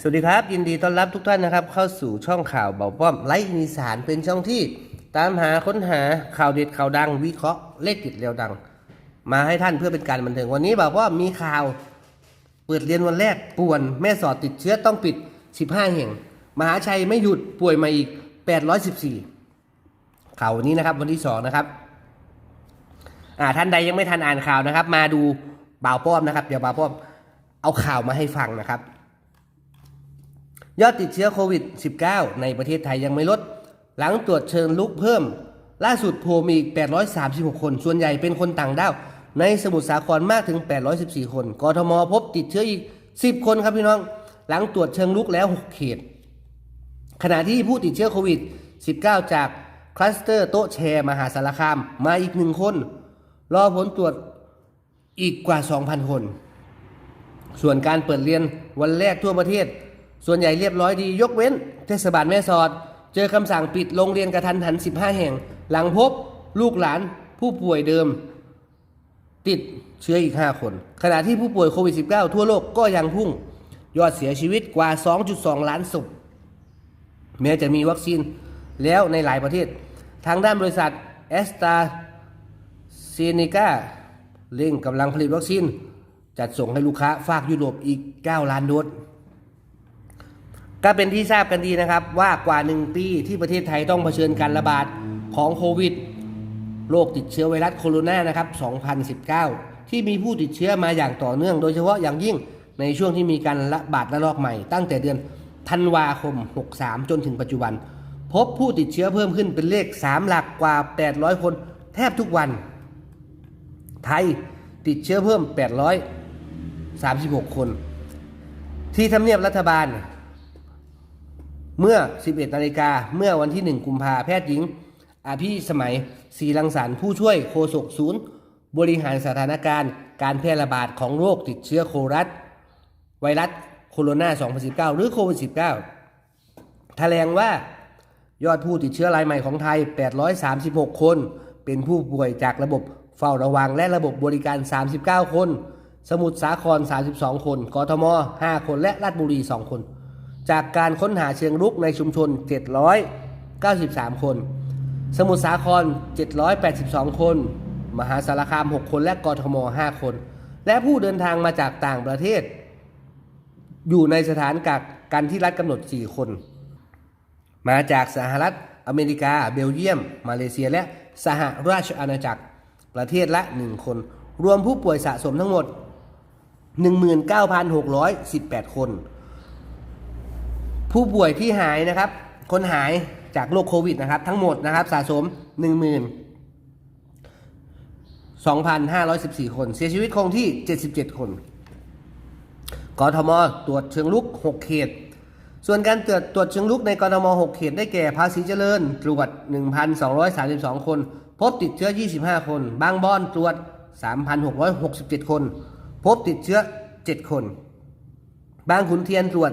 สวัสดีครับ ยินดีต้อนรับทุกท่านนะครับ เข้าสู่ช่องข่าวเบาป้อมไลฟ์อีสานเป็นช่องที่ ตามหาค้นหาข่าวเด็ดข่าวดัง วิเคราะห์เลขติดเร็วดัง มาให้ท่านเพื่อเป็นการบันเทิงวันนี้บอกว่ามีข่าว เปิดเรียนวันแรกป่วนแม่สอดติดเชื้อต้องปิด 15 แห่ง มหาชัยไม่หยุดป่วยมาอีก 814 ข่าวนี้นะครับวันที่สองนะครับอ่าท่านใดยังไม่ทันอ่านข่าวนะครับ มาดูบ่าวป้อมนะครับ เดี๋ยวบ่าวป้อมเอาข่าวมาให้ฟังนะครับ ยอดติดเชื้อโควิด -19 ในประเทศไทยยังไม่ลด หลังตรวจเชิญลุกเพิ่ม ล่าสุดโผล่มีอีก 836 คน ส่วนใหญ่เป็นคนต่างด้าว ในสมุทรสาครมากถึง 814 คน กทมพบติดเชื้ออีก 10 คนครับพี่น้อง หลังตรวจเชิงลุกแล้ว 6 เขต ขณะที่ผู้ติดเชื้อโควิด -19 จากคลัสเตอร์โต๊ะแชร์มหาสารคามมาอีกหนึ่งคน รอผลตรวจอีกกว่า 2,000 คน ส่วนการเปิดเรียนวันแรกทั่วประเทศ ส่วนใหญ่เรียบร้อยดียกเว้น เทศบาลแม่สอด เจอคำสั่งปิดโรงเรียนกระทันหัน 15 แห่ง หลังพบลูกหลานผู้ป่วยเดิม ติดเชื้ออีก 5 คน ขณะที่ผู้ป่วยโควิด -19 ทั่วโลกก็ยังพุ่ง ยอดเสียชีวิตกว่า 2.2 ล้านศพแม้จะมีวัคซีนแล้วในหลายประเทศ ทางด้านบริษัทแอสตราเซเนกาเร่งกำลังผลิตวัคซีน จัดส่งให้ลูกค้าฝากยุโรปอีก 9 ล้านโดส ก็เป็นที่ทราบกันดีนะครับว่ากว่า 1 ปีที่ประเทศไทยต้องเผชิญการระบาดของโควิดโรคติดเชื้อไวรัสโคโรนานะครับ 2019 ที่มีผู้ติดเชื้อมาอย่างต่อเนื่อง โดยเฉพาะอย่างยิ่งในช่วงที่มีการระบาดระลอกใหม่ ตั้งแต่เดือนธันวาคม 63 จนถึงปัจจุบัน พบผู้ติดเชื้อเพิ่มขึ้นเป็นเลข 3 หลักกว่า 800 คนแทบทุกวัน ไทยติดเชื้อเพิ่ม 836 คน ที่ทำเนียบรัฐบาล เมื่อ 11 นาฬิกา เมื่อวันที่ 1 กุมภาแพทย์หญิง อาพี่สมัยศรีรังสรรค์ผู้ช่วยโฆษกศูนย์ บริหารสถานการณ์ การแพร่ระบาดของโรคติดเชื้อโควิดไวรัสโคโรนา 2019 หรือโควิด 19 แถลงว่ายอดผู้ติดเชื้อรายใหม่ของไทย 836 คน เป็นผู้ป่วยจากระบบเฝ้าระวังและระบบบริการ 39 คน สมุทรสาคร 32 คน กทม 5 คน และราชบุรี 2 คน จากการค้นหาเชิงรุกในชุมชน 793 คน สมุทรสาคร 782 คน มหาสารคาม 6 คน และกรทม 5 คน และผู้เดินทางมาจากต่างประเทศ อยู่ในสถานกักกันที่รัฐกำหนด 4 คน มาจากสหรัฐอเมริกา เบลเยียม มาเลเซีย และสหราชอาณาจักร ประเทศละ 1 คน รวมผู้ป่วยสะสมทั้งหมด 19,618 คน ผู้ป่วยที่หายนะครับ คนหายจากโรคโควิดนะครับ ทั้งหมดนะครับสะสม12,514 คน เสียชีวิตคงที่ 77 คน กทม ตรวจเชิงลุก 6 เขต ส่วนการตรวจตรวจเชิงลุกในกทม 6 เขต ได้แก่ภาษีเจริญ ตรวจ 1,232 คน พบติดเชื้อ 25 คน บางบอนตรวจ 3,667 คน พบติดเชื้อ 7 คน บางขุนเทียนตรวจ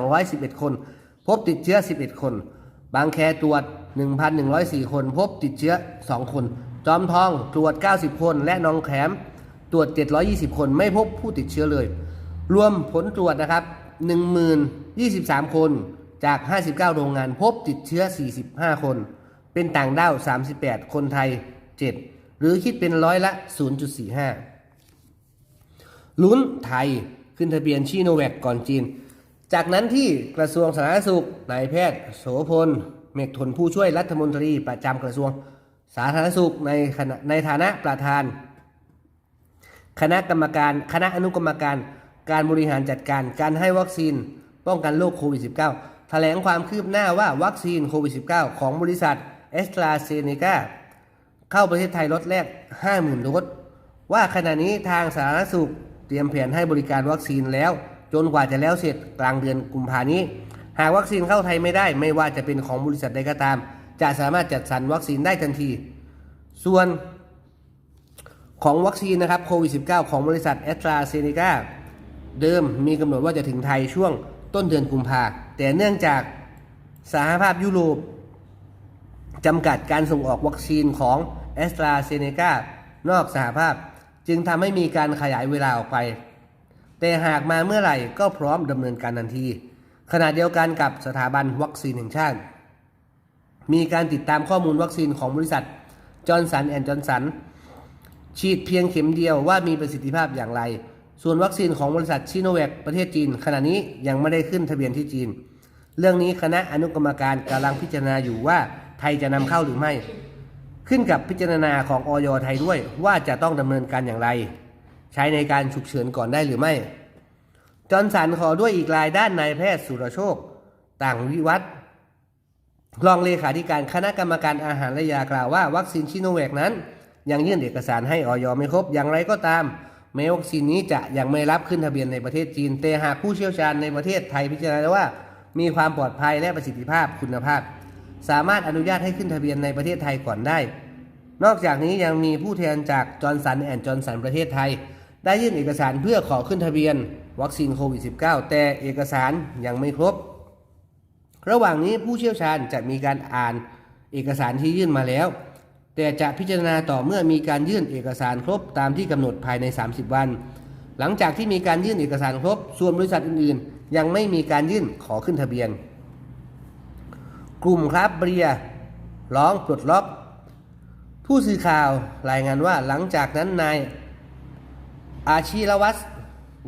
3,211 คน พบติดเชื้อ 11 คน บางแคตรวจ 1,104 คน พบติดเชื้อ 2 คน จอมทองตรวจ 90 คน และหนองแขมตรวจ 720 คน ไม่พบผู้ติดเชื้อเลย รวมผลตรวจนะครับ10,023 คนจาก 59 โรงงานพบติดเชื้อ 45 คน เป็นต่างด้าว 38 คนไทย 7 หรือคิดเป็นร้อยละ 0.45 ลุ้นไทย ขึ้นทะเบียนชีโนแวคก่อนจีน จากนั้นที่กระทรวงสาธารณสุขนายแพทย์โสพล เมฆทนผู้ช่วยรัฐมนตรีประจำกระทรวงสาธารณสุขในคณะในฐานะประธาน คณะกรรมการคณะอนุกรรมการ การบริหารจัดการการให้วัคซีน ป้องกันโรคโควิด -19 แถลงความคืบหน้าว่าวัคซีนโควิด -19 ของบริษัทเอสตราเซเนกาเข้าประเทศไทยล็อตแรก 50,000 โดสว่าขณะนี้ทางสาธารณสุข เตรียมแผนให้บริการวัคซีนแล้ว จนกว่าจะแล้วเสร็จกลางเดือนกุมภานี้ หากวัคซีนเข้าไทยไม่ได้ ไม่ว่าจะเป็นของบริษัทใดก็ตาม จะสามารถจัดสรรวัคซีนได้ทันที ส่วนของวัคซีนนะครับโควิด -19 ของบริษัทแอสตราเซเนกาเดิมมีกำหนดว่าจะถึงไทยช่วงต้นเดือนกุมภาแต่เนื่องจากสหภาพยุโรปจำกัดการส่งออกวัคซีนของแอสตราเซเนกานอกสหภาพ จึงทำให้มีการขยายเวลาออกไป แต่หากมาเมื่อไหร่ก็พร้อมดำเนินการทันที ขณะเดียวกันกับสถาบันวัคซีนแห่งชาติ มีการติดตามข้อมูลวัคซีนของบริษัทจอร์นสันแอนด์จอร์นสันฉีดเพียงเข็มเดียวว่ามีประสิทธิภาพอย่างไร ส่วนวัคซีนของบริษัทชิโนแวคประเทศจีน ขณะนี้ยังไม่ได้ขึ้นทะเบียนที่จีน เรื่องนี้คณะอนุกรรมการกำลังพิจารณาอยู่ว่าไทยจะนำเข้าหรือไม่ ขึ้นกับพิจารณาของออยไทยด้วยว่าจะต้องดำเนินการอย่างไร ใช้ในการฉุกเฉินก่อนได้หรือไม่ จอร์นสันขอด้วยอีกรายด้านนายแพทย์สุรโชค ต่างวิวัฒน์รองเลขาธิการคณะกรรมการอาหารและยากล่าวว่า วัคซีนชิโนแวคนั้น ยังยื่นเอกสารให้ออยไม่ครบอย่างไรก็ตามแม้วัคซีนนี้จะยังไม่รับขึ้นทะเบียนในประเทศจีน แต่หากผู้เชี่ยวชาญในประเทศไทยพิจารณาว่า มีความปลอดภัยและประสิทธิภาพคุณภาพ สามารถอนุญาตให้ขึ้นทะเบียนในประเทศไทยก่อนได้ นอกจากนี้ยังมีผู้แทนจากจอร์นสันแอนด์จอร์นสันประเทศไทย ได้ยื่นเอกสารเพื่อขอขึ้นทะเบียน วัคซีนโควิด -19 แต่เอกสารยังไม่ครบ ระหว่างนี้ผู้เชี่ยวชาญจะมีการอ่านเอกสารที่ยื่นมาแล้ว แต่จะพิจารณาต่อเมื่อมีการยื่นเอกสารครบตามที่กำหนดภายใน 30 วัน หลังจากที่มีการยื่นเอกสารครบ ส่วนบริษัทอื่นๆ ยังไม่มีการยื่นขอขึ้นทะเบียน กลุ่มครับเบียร์ร้องปลดล็อก ผู้สื่อข่าวรายงานว่าหลังจากนั้นนายอาชีรวัตร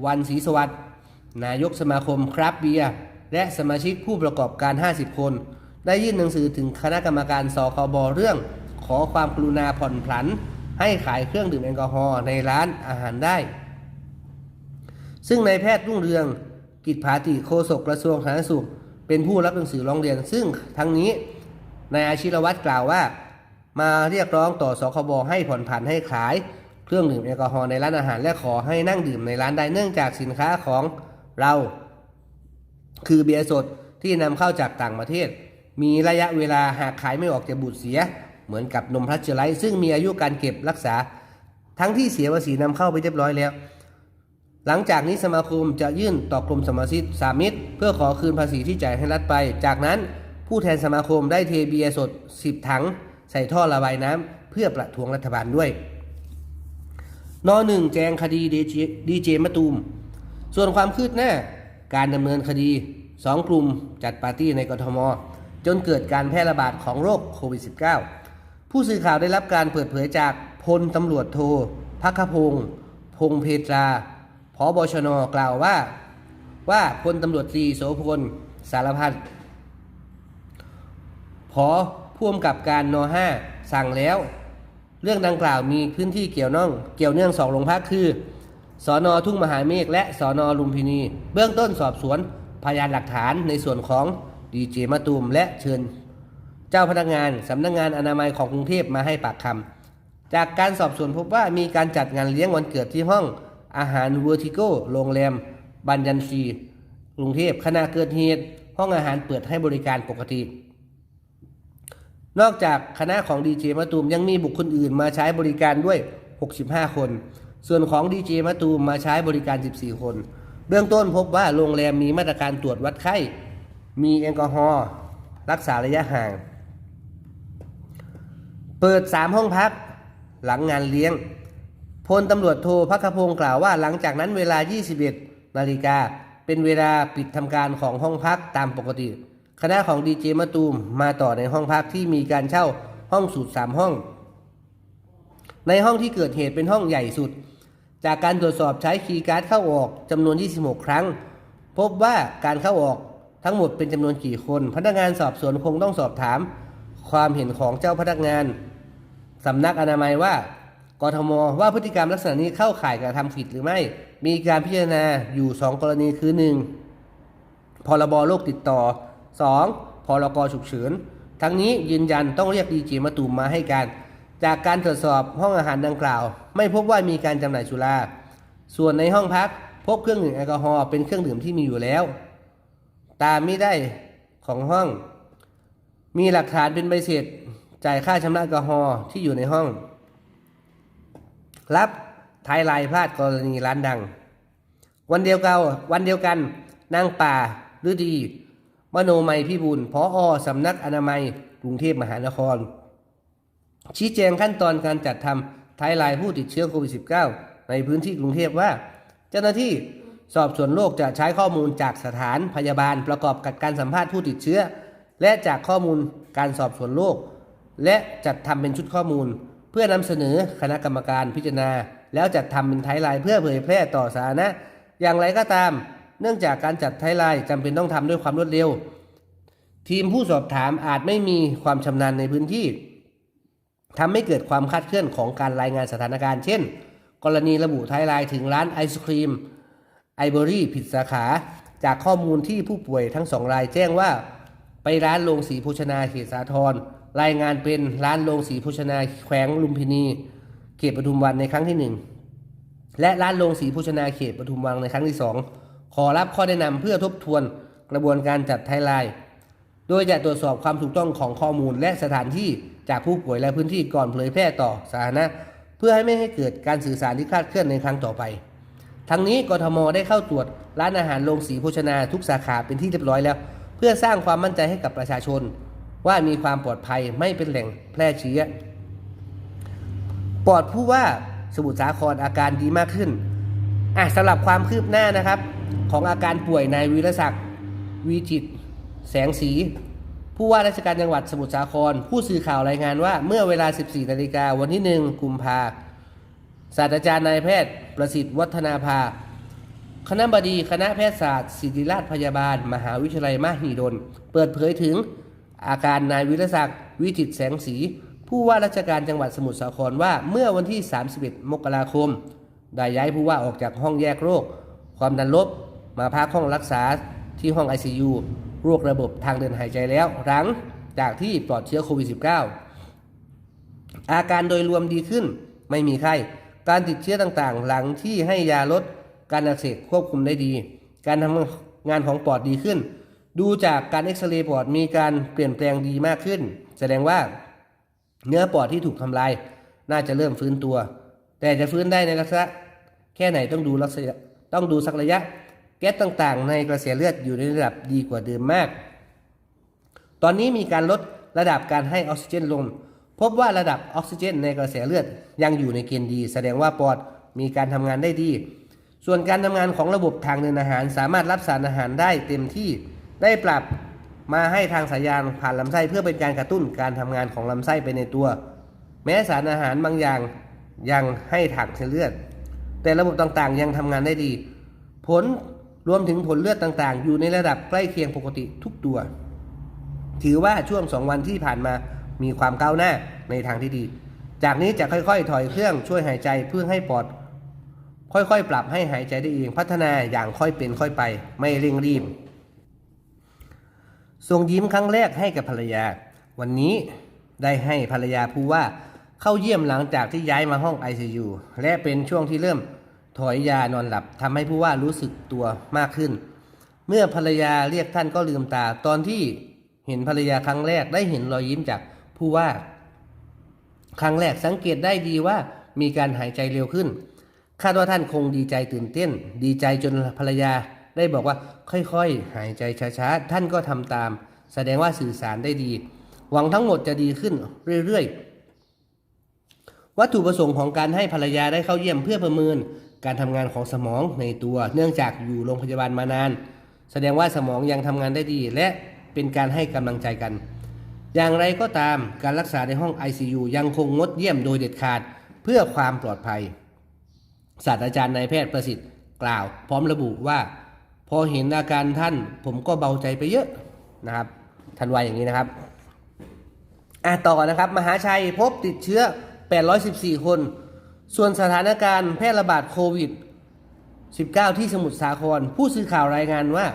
วันศรีสวัสดิ์นายกสมาคมครับเบียร์และสมาชิกผู้ประกอบการ 50 คน ได้ยื่นหนังสือถึงคณะกรรมการสคบเรื่อง ขอความกรุณาผ่อนผัน ให้ขายเครื่องดื่มแอลกอฮอล์ในร้านอาหารได้ ซึ่งนายแพทย์รุ่งเรืองกิจภาติโฆษกกระทรวงสาธารณสุข เป็นผู้รับหนังสือร้องเรียน ซึ่งทั้งนี้นายอาชิรวัตรกล่าวว่า มาเรียกร้องต่อสคบให้ผ่อนผันให้ขายเครื่องดื่มแอลกอฮอล์ในร้านอาหาร และขอให้นั่งดื่มในร้านได้เนื่องจากสินค้าของเรา คือเบียร์สดที่นำเข้าจากต่างประเทศ มีระยะเวลาหากขายไม่ออกจะบูดเสีย เหมือนกับนมพัชเจอร์ไลท์ซึ่งมีอายุการเก็บรักษา ทั้งที่เสียภาษีนำเข้าไปเรียบร้อยแล้ว หลังจากนี้สมาคมจะยื่นต่อกรมสมาชิกสามิตร เพื่อขอคืนภาษีที่จ่ายให้รัฐไป จากนั้นผู้แทนสมาคมได้เทเบียร์สด 10 ถัง ใส่ท่อระบายน้ำเพื่อประท้วงรัฐบาลด้วยนหนึ่งแจงคดีดีเจมะตูม ส่วนความคืบหน้าการดำเนินคดี 2 กลุ่มจัดปาร์ตี้ในกทม จนเกิดการแพร่ระบาดของโรคโควิด -19 ผู้สื่อข่าวได้รับการเปิดเผยจากพลตำรวจโทพักพงศ์พงเพตรา บชนกล่าวว่าว่าพลตำรวจตรีโสพลสารพัดพอพ่วมกับการน5สั่งแล้ว เรื่องดังกล่าวมีพื้นที่เกี่ยวน้อง เกี่ยวเนื่องสองโรงพักคือสอนอทุ่งมหาเมฆและสอนอลุมพินี เบื้องต้นสอบสวนพยานหลักฐานในส่วนของดีเจมะตูมและเชิญ เจ้าพนักงานสำนักงงานอนามัยของกรุงเทพมาให้ปากคำจากการสอบสวนพบว่ามีการจัดงานเลี้ยงวันเกิดที่ห้อง อาหารเวอร์ติโกโรงแรม บัญญันทรีกรุงเทพขณะเกิดเหตุห้องอาหารเปิดให้บริการปกติ นอกจากคณะของดีเจมะตูมยังมีบุคคลอื่นมาใช้บริการด้วย 65 คน ส่วนของดีเจมะตูมมาใช้บริการ 14 คน เบื้องต้นพบว่าโรงแรมมีมาตรการตรวจวัดไข้ มีแอลกอฮอล์รักษาระยะห่าง เปิด 3 ห้องพัก หลังงานเลี้ยง ลตำรวจโทพักพงศ์กล่าวว่าหลังจากนั้นเวลา 21 นาฬิกา เป็นเวลาปิดทำการของห้องพักตามปกติ คณะของดีเจมะตูมมาต่อในห้องพักที่มีการเช่าห้องสูตร 3 ห้อง ในห้องที่เกิดเหตุเป็นห้องใหญ่สุด จากการตรวจสอบใช้คีย์การ์ดเข้าออกจำนวน 26 ครั้ง พบว่าการเข้าออกทั้งหมดเป็นจำนวนกี่คน พนักงานสอบสวนคงต้องสอบถาม ความเห็นของเจ้าพนักงานสำนักอนามัยว่า กทม ว่าพฤติกรรมลักษณะนี้เข้าข่ายกระทำผิดหรือไม่ มีการพิจารณาอยู่ 2 กรณีคือ 1. พรบโรคติดต่อ 2. พรกฉุกเฉิน ทั้งนี้ยืนยันต้องเรียกดีเจมาตูมมาให้การ จากการตรวจสอบห้องอาหารดังกล่าว ไม่พบว่ามีการจำหน่ายสุรา ส่วนในห้องพักพบเครื่องดื่มแอลกอฮอล์เป็นเครื่องดื่มที่มีอยู่แล้ว ตามไม่ได้ของห้อง มีหลักฐานเป็นใบเสร็จ จ่ายค่าชำระแอลกอฮอล์ที่อยู่ในห้อง รับไทยลายพลาดกรณีร้านดัง วันเดียวกันวันเดียวกัน นางป่าฤดี มโนมัยพิบูลพออสำนักอนามัยกรุงเทพมหานคร ชี้แจงขั้นตอนการจัดทำไทยลายผู้ติดเชื้อโควิด -19 ในพื้นที่กรุงเทพว่า เจ้าหน้าที่สอบสวนโรคจะใช้ข้อมูลจากสถานพยาบาลประกอบกับการสัมภาษณ์ผู้ติดเชื้อ และจากข้อมูลการสอบสวนโรคและจัดทำเป็นชุดข้อมูล เพื่อนำเสนอคณะกรรมการพิจารณา แล้วจัดทำเป็นไทไลน์เพื่อเผยแพร่ต่อสาธารณะอย่างไรก็ตาม เนื่องจากการจัดไทไลน์จำเป็นต้องทำด้วยความรวดเร็ว ทีมผู้สอบถามอาจไม่มีความชำนาญในพื้นที่ทำให้เกิดความคลาดเคลื่อนของการรายงานสถานการณ์ เช่น กรณีระบุไทไลน์ถึงร้านไอศครีมไอเบอรี่ผิดสาขา จากข้อมูลที่ผู้ป่วยทั้งสองรายแจ้งว่า ไปร้านโรงสีโภชนาเขตสาทร รายงานเป็นร้านโรงสีโภชนาแขวงลุมพินี เขตปทุมวันในครั้งที่หนึ่งและร้านโรงสีโภชนาเขตปทุมวังในครั้งที่สองขอรับข้อแนะนำเพื่อทบทวนกระบวนการจัดไทไลน์โดยจะตรวจสอบความถูกต้องของข้อมูลและสถานที่จากผู้ป่วยและพื้นที่ก่อนเผยแพร่ต่อสาธารณะเพื่อให้ไม่ให้เกิดการสื่อสารที่คลาดเคลื่อนในครั้งต่อไปทั้งนี้กทมได้เข้าตรวจร้านอาหารโรงสีโภชนาทุกสาขาเป็นที่เรียบร้อยแล้ว เพื่อสร้างความมั่นใจให้กับประชาชน ว่ามีความปลอดภัยไม่เป็นแหล่งแพร่เชื้อ ปอดผู้ว่าสมุทรสาครอาการดีมากขึ้นอะสำหรับความคืบหน้านะครับ ของอาการป่วยนายวีรศักดิ์วีจิต แสงสี ผู้ว่าราชการจังหวัดสมุทรสาคร ผู้สื่อข่าวรายงานว่าเมื่อเวลา 14 นาฬิกาวันที่ 1 กุมภาศาสตราจารย์นายแพทย์ประสิทธิ์วัฒนาภา คณะบดีคณะแพทยศาสตร์ศิริราชพยาบาล มหาวิทยาลัยมหิดล เปิดเผยถึง อาการนายวิรศักดิ์วิจิตแสงสี ผู้ว่าราชการจังหวัดสมุทรสาครว่าเมื่อวันที่ 31 มกราคม ได้ย้ายผู้ว่าออกจากห้องแยกโรค ความดันลบ มาพักห้องรักษาที่ห้อง ICU โรคระบบทางเดินหายใจแล้ว หลังจากที่ปลอดเชื้อโควิด -19 อาการโดยรวมดีขึ้น ไม่มีไข้ การติดเชื้อต่างๆ หลังที่ให้ยาลด การอักเสบควบคุมได้ดี การทำงานของปอดดีขึ้น ดูจากการเอ็กซเรย์ปอดมีการเปลี่ยนแปลงดีมากขึ้น แสดงว่าเนื้อปอดที่ถูกทำลาย น่าจะเริ่มฟื้นตัว แต่จะฟื้นได้ในลักษณะแค่ไหนต้องดูลักษณะต้องดูสักระยะ แก๊สต่างๆ ในกระแสเลือดอยู่ในระดับดีกว่าเดิมมาก ตอนนี้มีการลดระดับการให้ออกซิเจนลง พบว่าระดับออกซิเจนในกระแสเลือดยังอยู่ในเกณฑ์ดี แสดงว่าปอดมีการทำงานได้ดี ส่วนการทำงานของระบบทางเดินอาหาร สามารถรับสารอาหารได้เต็มที่ ได้ปรับมาให้ทางสายยางผ่านลำไส้เพื่อเป็นการกระตุ้นการทำงานของลำไส้ไปในตัว แม้สารอาหารบางอย่างยังให้ถังเส้นเลือด แต่ระบบต่างๆยังทำงานได้ดี ผลรวมถึงผลเลือดต่างๆ อยู่ในระดับใกล้เคียงปกติทุกตัว ถือว่าช่วงสองวันที่ผ่านมามีความก้าวหน้าในทางที่ดี จากนี้จะค่อยๆ ถอยเครื่องช่วยหายใจเพื่อให้ปอด ค่อยๆ ปรับให้หายใจได้เองพัฒนาอย่างค่อยเป็นค่อยไป ไม่เร่งรีบ ส่งยิ้มครั้งแรกให้กับภรรยา วันนี้ได้ให้ภรรยาผู้ว่าเข้าเยี่ยมหลังจากที่ย้ายมาห้อง ICU และเป็นช่วงที่เริ่มถอยยานอนหลับทำให้ผู้ว่ารู้สึกตัวมากขึ้น เมื่อภรรยาเรียกท่านก็ลืมตา ตอนที่เห็นภรรยาครั้งแรกได้เห็นรอยยิ้มจากผู้ว่า ครั้งแรกสังเกตได้ดีว่ามีการหายใจเร็วขึ้น คาดว่าท่านคงดีใจตื่นเต้น ดีใจจนภรรยา ได้บอกว่าค่อยๆ หายใจช้าๆ ท่านก็ทำตาม แสดงว่าสื่อสารได้ดี หวังทั้งหมดจะดีขึ้นเรื่อยๆ วัตถุประสงค์ของการให้ภรรยาได้เข้าเยี่ยมเพื่อประเมิน การทำงานของสมองในตัว เนื่องจากอยู่โรงพยาบาลมานาน แสดงว่าสมองยังทำงานได้ดี และเป็นการให้กำลังใจกัน อย่างไรก็ตามการรักษาในห้อง ICU ยังคงงดเยี่ยมโดยเด็ดขาดเพื่อความปลอดภัยศาสตราจารย์นายแพทย์ประสิทธิ์กล่าว พร้อมระบุว่า พอเห็นอาการท่าน ผมก็เบาใจไปเยอะนะครับท่านว่าอย่างนี้นะครับอะต่อนะครับ มหาชัยพบติดเชื้อ 814 คน ส่วนสถานการณ์แพร่ระบาดโควิด 19 ที่สมุทรสาคร ผู้สื่อข่าวรายงานว่า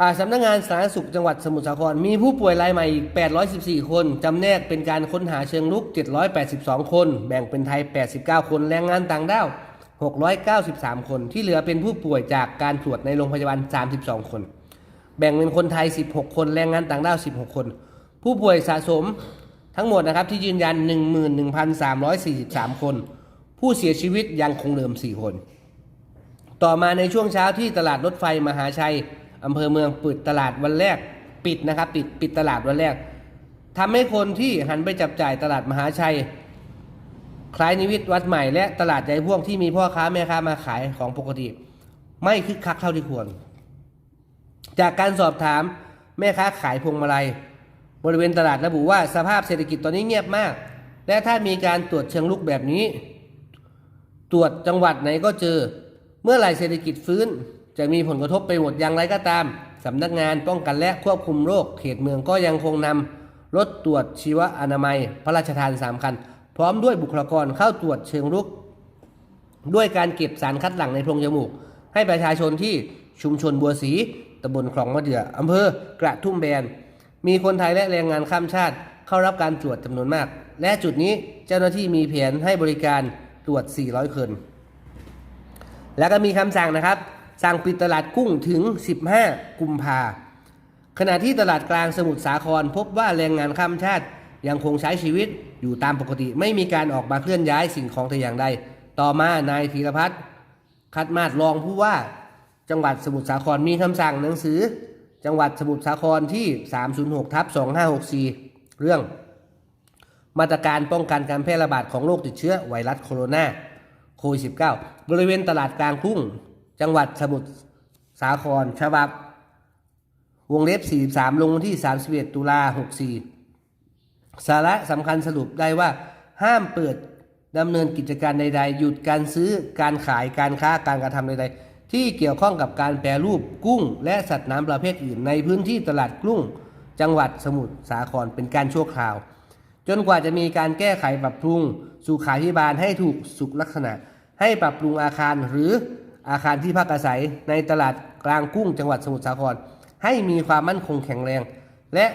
อ่าสำนักงงานสาธารณสุขจังหวัดสมุทรสาคร มีผู้ป่วยรายใหม่อีก 814 คน จำแนกเป็นการค้นหาเชิงลุก 782 คน แบ่งเป็นไทย 89 คน แรงงานต่างด้าว 693 คนที่เหลือเป็นผู้ป่วยจากการตรวจในโรงพยาบาล 32 คน แบ่งเป็นคนไทย 16 คนแรงงานต่างด้าว 16 คน ผู้ป่วยสะสมทั้งหมดนะครับที่ยืนยัน 11,343 คน ผู้เสียชีวิตยังคงเดิม 4 คน ต่อมาในช่วงเช้าที่ตลาดรถไฟมหาชัยอำเภอเมืองปิดตลาดวันแรกปิดนะครับปิดปิดตลาดวันแรกทำให้คนที่หันไปจับจ่ายตลาดมหาชัย คล้ายนิวิตวัดใหม่และตลาดใหญ่พวกที่มีพ่อค้าแม่ค้ามาขายของปกติ ไม่คึกคักเท่าที่ควร จากการสอบถามแม่ค้าขายพวงมาลัย บริเวณตลาดระบุว่าสภาพเศรษฐกิจตอนนี้เงียบมาก และถ้ามีการตรวจเชิงลุกแบบนี้ ตรวจจังหวัดไหนก็เจอ เมื่อไหร่เศรษฐกิจฟื้น จะมีผลกระทบไปหมดอย่างไรก็ตามสำนักงานป้องกันและควบคุมโรคเขตเมืองก็ยังคงนำรถตรวจชีวอนามัย พระราชทานสามคัน พร้อมด้วยบุคลากรเข้าตรวจเชิงรุก ด้วยการเก็บสารคัดหลั่งในโพรงจมูก ให้ประชาชนที่ชุมชนบัวสีตำบลคลองมะเดื่ออำเภอกระทุ่มแบน มีคนไทยและแรงงานข้ามชาติเข้ารับการตรวจจำนวนมาก และจุดนี้เจ้าหน้าที่มีแผนให้บริการตรวจ 400 คน แล้วก็มีคำสั่งนะครับ สั่งปิดตลาดกุ้งถึง 15 กุมภาขณะที่ตลาดกลางสมุทรสาครพบว่าแรงงานข้ามชาติยังคงใช้ชีวิต อยู่ตามปกติ ไม่มีการออกมาเคลื่อนย้ายสิ่งของแต่อย่างใด ต่อมานายธีรพัฒน์คัดมาศรองผู้ว่าจังหวัดสมุทรสาครมีคำสั่งหนังสือ จังหวัดสมุทรสาครที่ 306ทับ2564 เรื่อง มาตรการป้องกันการแพร่ระบาดของโรคติดเชื้อไวรัสโคโรนาโควิด -19 บริเวณตลาดกลางกุ้ง จังหวัดสมุทรสาครฉบับ วงเล็บ 43 ลงวันที่ 31 ตุลา 64 สาระสำคัญสรุปได้ว่า ห้ามเปิดดำเนินกิจการใด ๆ หยุดการซื้อการขายการค้าการกระทำใด ๆ ที่เกี่ยวข้องกับการแปรรูปกุ้ง และสัตว์น้ำประเภทอื่น ในพื้นที่ตลาดกุ้ง จังหวัดสมุทรสาครเป็นการชั่วคราว จนกว่าจะมีการแก้ไขปรับปรุงสุขาพิบาลให้ถูกสุขลักษณะ ให้ปรับปรุงอาคารหรืออาคารที่พักอาศัยในตลาดกลางกุ้งจังหวัดสมุทรสาคร ให้มีความมั่นคงแข็งแรง และ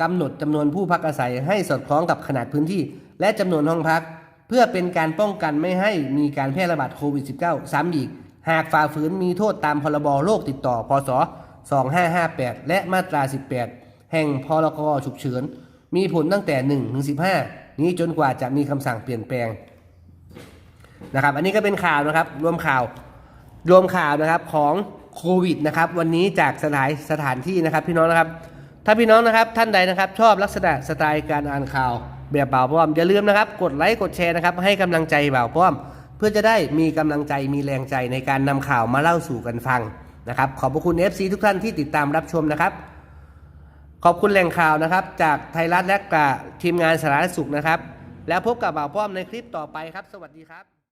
กำหนดจำนวนผู้พักอาศัยให้สอดคล้องกับขนาดพื้นที่ และจำนวนห้องพัก เพื่อเป็นการป้องกันไม่ให้มีการแพร่ระบาดโควิด -19 ซ้ำอีก หากฝ่าฝืนมีโทษตามพรบโรคติดต่อ พศ 2558 และมาตรา 18 แห่งพรกฉุกเฉิน มีผลตั้งแต่1ถึง15 นี้จนกว่าจะมีคำสั่งเปลี่ยนแปลงนะครับ อันนี้ก็เป็นข่าวนะครับ รวมข่าว รวมข่าวนะครับของโควิดนะครับ วันนี้จากสถานสถานที่นะครับ พี่น้องนะครับ ถ้าพี่น้องนะครับท่านใดนะครับ ชอบลักษณะสไตล์การอ่านข่าว แบบบ่าวป้อมอย่าลืมนะครับ กดไลค์กดแชร์นะครับ ให้กำลังใจบ่าวป้อม เพื่อจะได้มีกำลังใจมีแรงใจในการนำข่าวมาเล่าสู่กันฟังนะครับ ขอบพระคุณ FC ทุกท่านที่ติดตามรับชมนะครับ ขอบคุณแหล่งข่าวนะครับ จากไทยรัฐและกับทีมงานสารสุขนะครับ แล้วพบกับบ่าวป้อมในคลิปต่อไปครับ สวัสดีครับ